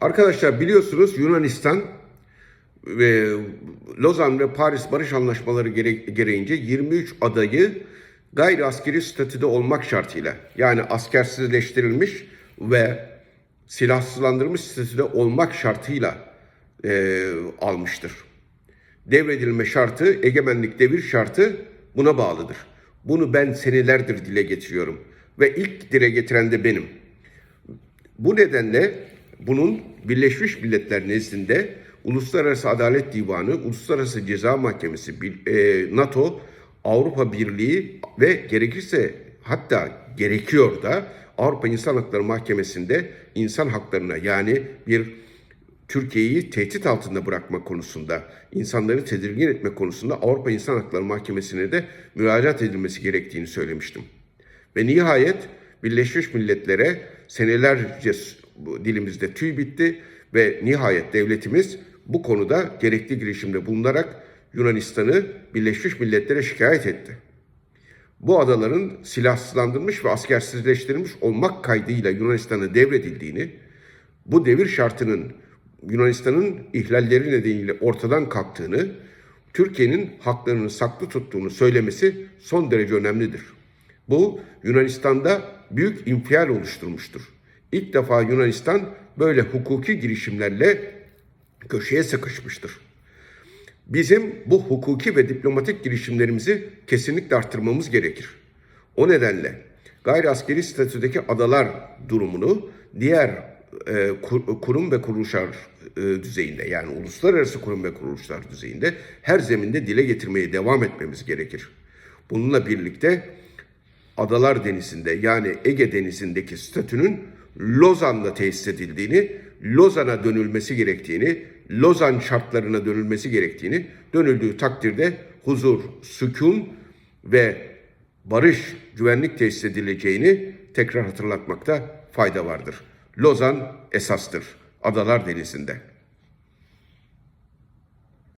Arkadaşlar biliyorsunuz Yunanistan ve Lozan ve Paris Barış Anlaşmaları gere- gereğince 23 adayı gayri askeri statüde olmak şartıyla yani askersizleştirilmiş ve silahsızlandırılmış statüde olmak şartıyla e, almıştır. Devredilme şartı, egemenlik devir şartı buna bağlıdır. Bunu ben senelerdir dile getiriyorum ve ilk dile getiren de benim. Bu nedenle bunun Birleşmiş Milletler nezdinde Uluslararası Adalet Divanı, Uluslararası Ceza Mahkemesi, e, NATO, Avrupa Birliği ve gerekirse hatta gerekiyor da Avrupa İnsan Hakları Mahkemesi'nde insan haklarına yani bir Türkiye'yi tehdit altında bırakma konusunda, insanları tedirgin etme konusunda Avrupa İnsan Hakları Mahkemesi'ne de müracaat edilmesi gerektiğini söylemiştim. Ve nihayet Birleşmiş Milletler'e senelerce bu dilimizde tüy bitti ve nihayet devletimiz bu konuda gerekli girişimde bulunarak Yunanistan'ı Birleşmiş Milletler'e şikayet etti. Bu adaların silahsızlandırılmış ve askersizleştirilmiş olmak kaydıyla Yunanistan'a devredildiğini, bu devir şartının Yunanistan'ın ihlalleri nedeniyle ortadan kalktığını, Türkiye'nin haklarını saklı tuttuğunu söylemesi son derece önemlidir. Bu Yunanistan'da büyük infial oluşturmuştur. İlk defa Yunanistan böyle hukuki girişimlerle köşeye sıkışmıştır. Bizim bu hukuki ve diplomatik girişimlerimizi kesinlikle arttırmamız gerekir. O nedenle gayri askeri statüdeki adalar durumunu diğer e, kur- kurum ve kuruluşlar e, düzeyinde yani uluslararası kurum ve kuruluşlar düzeyinde her zeminde dile getirmeye devam etmemiz gerekir. Bununla birlikte Adalar Denizi'nde yani Ege Denizi'ndeki statünün Lozan'da tesis edildiğini, Lozan'a dönülmesi gerektiğini, Lozan şartlarına dönülmesi gerektiğini, dönüldüğü takdirde huzur, sükun ve barış, güvenlik tesis edileceğini tekrar hatırlatmakta fayda vardır. Lozan esastır Adalar Denizi'nde.